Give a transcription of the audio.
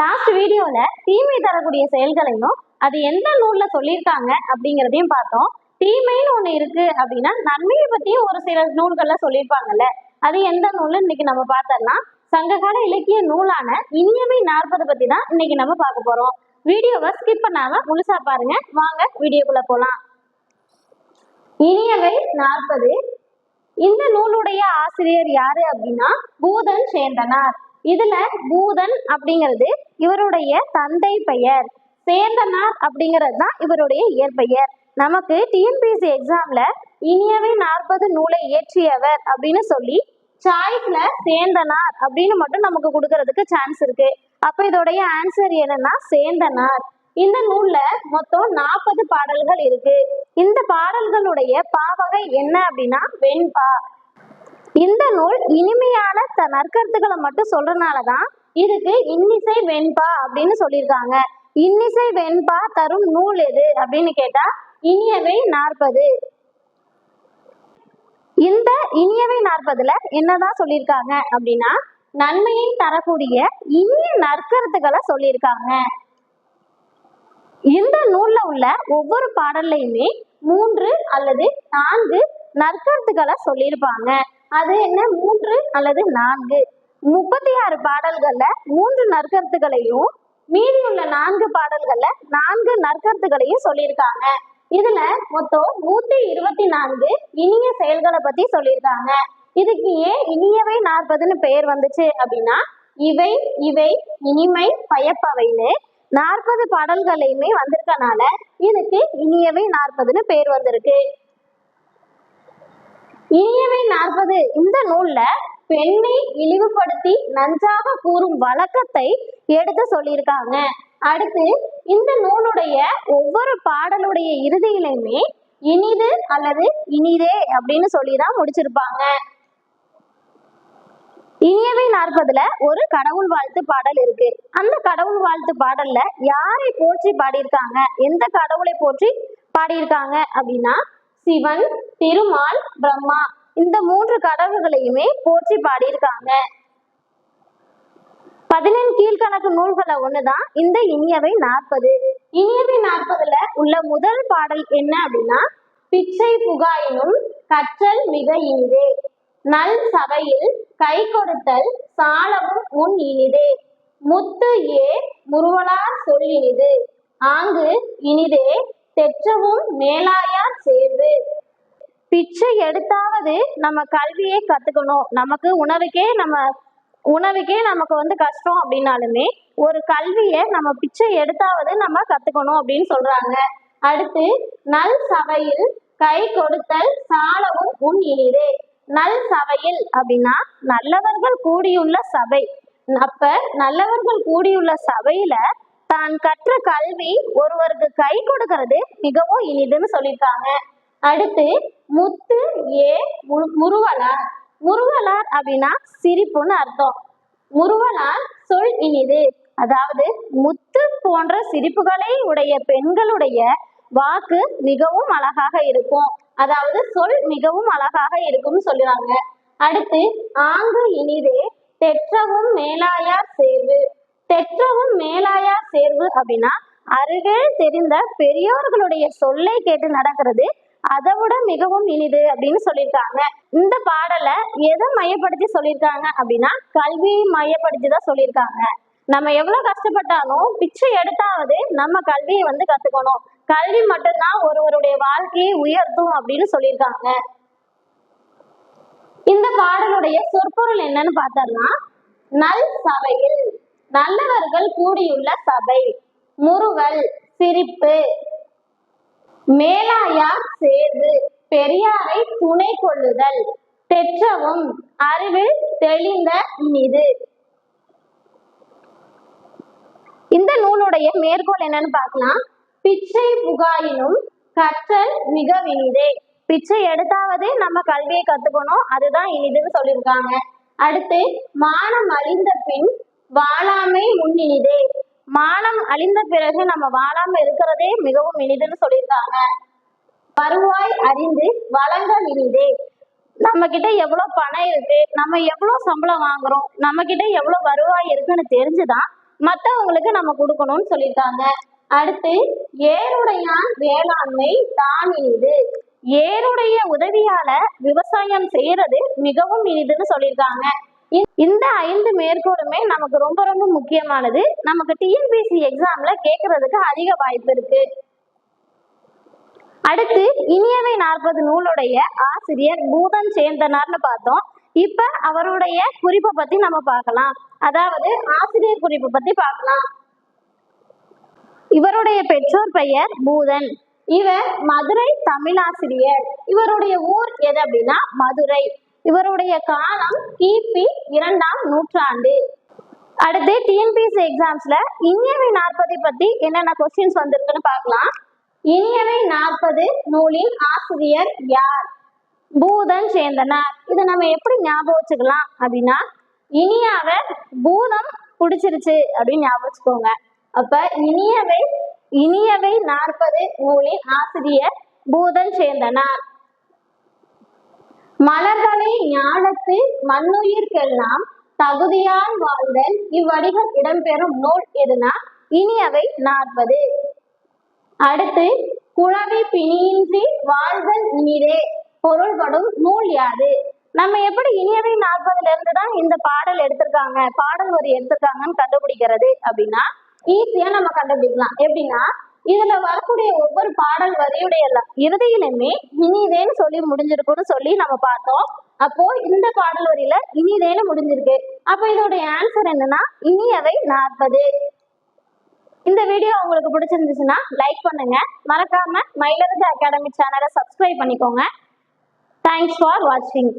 Last வீடியோல தீமை தரக்கூடிய செயல்களையும் அது எந்த நூல்ல சொல்லியிருக்காங்க அப்படிங்கிறதையும் பார்த்தோம். தீமைன்னு ஒண்ணு இருக்கு அப்படின்னா நன்மையை பத்தியும் ஒரு சில நூல்கள்ல சொல்லியிருப்பாங்கல்ல அது எந்த நூல் இன்னைக்கு நம்ம பார்த்தோம்னா சங்ககால இலக்கிய நூலான இனியமை நாற்பது பத்தி தான் இன்னைக்கு நம்ம பார்க்க போறோம். வீடியோவை ஸ்கிப் பண்ணாம முழுசா பாருங்க. வாங்க வீடியோக்குள்ள போலாம். இனியவை நாற்பது. இந்த நூலுடைய ஆசிரியர் யாரு அப்படின்னா பூதன் சேந்தனார். இதுல பூதன் அப்படிங்கிறது இவருடைய தந்தை பெயர். சேந்தனார் அப்படிங்கிறது தான் இவருடைய இயற்பெயர். நமக்கு டிஎன்பிஎஸ்சி எக்ஸாம்ல இனியவே நாற்பது நூலை இயற்றியவர் அப்படின்னு சொல்லி சாய்ஸ்ல சேந்தனார் அப்படின்னு மட்டும் நமக்கு கொடுக்கறதுக்கு சான்ஸ் இருக்கு. அப்ப இதோடைய ஆன்சர் என்னன்னா சேந்தனார். இந்த நூல்ல மொத்தம் நாற்பது பாடல்கள் இருக்கு. இந்த பாடல்களுடைய பாவகை என்ன அப்படின்னா வெண்பா. இந்த நூல் இனிமையான த நற்கருத்துக்களை மட்டும் சொல்றதுனாலதான் இதுக்கு இன்னிசை வெண்பா அப்படின்னு சொல்லியிருக்காங்க. இன்னிசை வெண்பா தரும் நூல் எது அப்படின்னு கேட்டா இனியவை நாற்பது. இந்த இனியவை நாற்பதுல என்னதான் சொல்லியிருக்காங்க அப்படின்னா நன்மையை தரக்கூடிய இனிய நற்கருத்துக்களை சொல்லியிருக்காங்க. இந்த நூல்ல உள்ள ஒவ்வொரு பாடல்லையுமே மூன்று அல்லது நான்கு நற்கருத்துக்களை சொல்லியிருப்பாங்க. அது என்ன? மூன்று அல்லது நான்கு. முப்பத்தி ஆறு பாடல்கள்ல மூன்று நற்கருத்துகளையும் மீதி உள்ள நான்கு பாடல்கள்ல நான்கு நற்கருத்துகளையும் சொல்லியிருக்காங்க. இதுல மொத்தம் நூத்தி இருபத்தி நான்கு இனிய செயல்களை பத்தி சொல்லியிருக்காங்க. இதுக்கு ஏன் இனியவை நாற்பதுன்னு பெயர் வந்துச்சு அப்படின்னா இவை இவை இனிமை பயப்பவைன்னு நாற்பது பாடல்களையுமே வந்திருக்கனால இதுக்கு இனியவை நாற்பதுன்னு பேர் வந்திருக்கு. இனியவை நாற்பது. இந்த நூல்ல பெண்ணை இழிவுபடுத்தி நன்றாக கூறும் வழக்கத்தை எடுத்து சொல்லியிருக்காங்க. அடுத்து இந்த நூலுடைய ஒவ்வொரு பாடலுடைய இறுதியிலையுமே இனிது அல்லது இனிதே அப்படின்னு சொல்லி தான் முடிச்சிருப்பாங்க. இனியவை நாற்பதுல ஒரு கடவுள் வாழ்த்து பாடல் இருக்கு. அந்த கடவுள் வாழ்த்து பாடல்ல யாரை போற்றி பாடியிருக்காங்க? எந்த கடவுளை போற்றி பாடியிருக்காங்க அப்படின்னா சிவன் திருமால் பிரம்மா. இந்த மூன்று கடவுள்களையுமே போற்றி பாடியிருக்காங்க. பதினெண் கீழ்கணக்கு நூல்களை ஒண்ணுதான் இந்த இனியவை நாற்பது. இனியவை நாற்பதுல உள்ள முதல் பாடல் என்ன அப்படின்னா பிச்சை புகாயினும் கற்றல் மிக இனிதே. நல் சபையில் கை கொடுத்தல் சாலவும் உன் இனிதே. முத்து ஏ முருவலார் சொல் இனிது ஆங்கு இனிதே தெற்றவும் மேலாயார் சேர்வு. பிச்சை எடுத்தாவது நம்ம கல்வியே கத்துக்கணும். நமக்கு உணவுக்கே நம்ம உணவுக்கே நமக்கு வந்து கஷ்டம் அப்படின்னாலுமே ஒரு கல்வியை நம்ம பிச்சை எடுத்தாவது நம்ம கத்துக்கணும் அப்படின்னு சொல்றாங்க. அடுத்து நல் சபையில் கை கொடுத்தல் சாலவும் உன் இனிதே. நல் சபையில் அப்படின்னா நல்லவர்கள் கூடியுள்ள சபை. அப்ப நல்லவர்கள் கூடியுள்ள சபையில தான் கற்ற கல்வி ஒருவருக்கு கை கொடுக்கிறது மிகவும் இனிதுன்னு சொல்லியிருக்காங்க. அடுத்து முத்து ஏ மு- முருவலார் முருவலார் அப்படின்னா சிரிப்புன்னு அர்த்தம். முருவலார் சொல் இனிது. அதாவது முத்து போன்ற சிரிப்புகளை உடைய பெண்களுடைய வாக்கு மிகவும் அழகாக இருக்கும். அதாவது சொல் மிகவும் அழகாக இருக்கும்னு சொல்லுறாங்க அடுத்து ஆங்கு இனிதே தெற்றவும் மேலாயார் சேர்வு. தெற்றவும் மேலாயார் சேர்வு அப்படின்னா அருகே தெரிந்த பெரியோர்களுடைய சொல்லை கேட்டு நடக்கிறது அதை விட மிகவும் இனிது அப்படின்னு சொல்லியிருக்காங்க. இந்த பாடலை எதை மையப்படுத்தி சொல்லியிருக்காங்க அப்படின்னா கல்வியை மையப்படுத்தி தான் சொல்லியிருக்காங்க. நம்ம எவ்வளவு கஷ்டப்பட்டாலும் பிச்சை எடுத்தாவது நம்ம கல்வியை வந்து கத்துக்கணும். கல்வி மட்டும்தான் ஒருவருடைய வாழ்க்கையை உயர்த்தும் அப்படின்னு சொல்லியிருக்காங்க. இந்த பாடலுடைய சொற்பொருள் என்னன்னு பார்த்தோம்னா நல் சபையில் நல்லவர்கள் கூடியுள்ள சபை முறுவல் சிரிப்பு மேலாயார் சேர்வு பெரியாரை துணை கொள்ளுதல் தெற்றவும் அறிவில் தெளிந்த இனிது இந்த நூலுடைய மேற்கோள் என்னன்னு பார்க்கலாம். பிச்சை புகாயினும் கற்றல் மிக இனிதே பிச்சை எடுத்தாவது நம்ம கல்வியை கத்துக்கணும் அதுதான் இனிதுன்னு சொல்லியிருக்காங்க. அடுத்து மானம் அழிந்த பின் வாழாமை முன்னினிதே. மானம் அழிந்த பிறகு நம்ம வாழாம இருக்கிறதே மிகவும் இனிதுன்னு சொல்லியிருக்காங்க. வருவாய் அறிந்து வழங்க இனிதே நம்ம கிட்ட எவ்வளவு பணம் இருக்கு நம்ம எவ்வளவு சம்பளம் வாங்குறோம் நம்ம கிட்ட எவ்வளவு வருவாய் இருக்குன்னு தெரிஞ்சுதான் மத்தவங்களுக்கு நம்ம கொடுக்கணும்னு சொல்லியிருக்காங்க. அடுத்து ஏருடையான் வேளாண்மை தான் இனிது. ஏருடைய உதவியால விவசாயம் செய்யறது மிகவும் இனிதுன்னு சொல்லியிருக்காங்க. இந்த ஐந்து மேற்கோளுமே நமக்கு ரொம்ப ரொம்ப முக்கியமானது. நமக்கு டிஎன்பிசி எக்ஸாம்ல கேட்கறதுக்கு அதிக வாய்ப்பு இருக்கு. அடுத்து இனியவை நாற்பது நூலுடைய ஆசிரியர் பூதன் சேந்தனார்னு பார்த்தோம். இப்ப அவருடைய குறிப்பை பத்தி நம்ம பார்க்கலாம். அதாவது ஆசிரியர் குறிப்பை பத்தி பார்க்கலாம். இவருடைய பெற்றோர் பெயர் பூதன். இவர் மதுரை தமிழாசிரியர். இவருடைய ஊர் எது அப்படின்னா மதுரை. இவருடைய காலம் கிபி இரண்டாம் நூற்றாண்டு. அடுத்து டிஎன்பிஎஸ்சி எக்ஸாம்ஸ்ல இனியவை நாற்பதை பத்தி என்னென்ன கொஸ்டின்ஸ் வந்திருக்குன்னு பார்க்கலாம். இனியவை நாற்பது நூலின் ஆசிரியர் யார்? பூதன் சேந்தனார். இதை நம்ம எப்படி ஞாபகம் வச்சுக்கலாம் அப்படின்னா இனியாவ பூதம் பிடிச்சிருச்சு அப்படின்னு ஞாபகம் வச்சுக்கோங்க. அப்ப இனியவை இனியவை நாற்பது நூலின் ஆசிரியர் பூதன் சேந்தனார். மலர்களை ஞானத்து மண்ணுயிர்க்கெல்லாம் தகுதியால் வாழ்தல் இவ்வடிகள் இடம்பெறும் நூல் எதுனா? இனியவை நாற்பது. அடுத்து குழவி பிணியின்றி வாழ்தல் இனிதே. பொருள்படும் நூல் யாது? நம்ம எப்படி இனியவை நாற்பதுல இருந்து தான் இந்த பாடல் எடுத்திருக்காங்க? பாடல் ஒரு எடுத்திருக்காங்கன்னு கண்டுபிடிக்கிறது அப்படின்னா ஈஸியா நம்ம கண்டுபிடிக்கலாம். எப்படின்னா இதுல வரக்கூடிய ஒவ்வொரு பாடல் வரியுடைய இறுதியிலுமே இனிதேன்னு சொல்லி முடிஞ்சிருக்கும்னு சொல்லி நம்ம பார்த்தோம். அப்போ இந்த பாடல் வரியில இனிதேன்னு முடிஞ்சிருக்கு. அப்போ இதோடைய ஆன்சர் என்னன்னா இனியவை நாற்பது. இந்த வீடியோ உங்களுக்கு பிடிச்சிருந்துச்சுன்னா லைக் பண்ணுங்க. மறக்காம மயிலரசு அகாடமி சேனலை சப்ஸ்கிரைப் பண்ணிக்கோங்க. தேங்க்ஸ் ஃபார் வாட்சிங்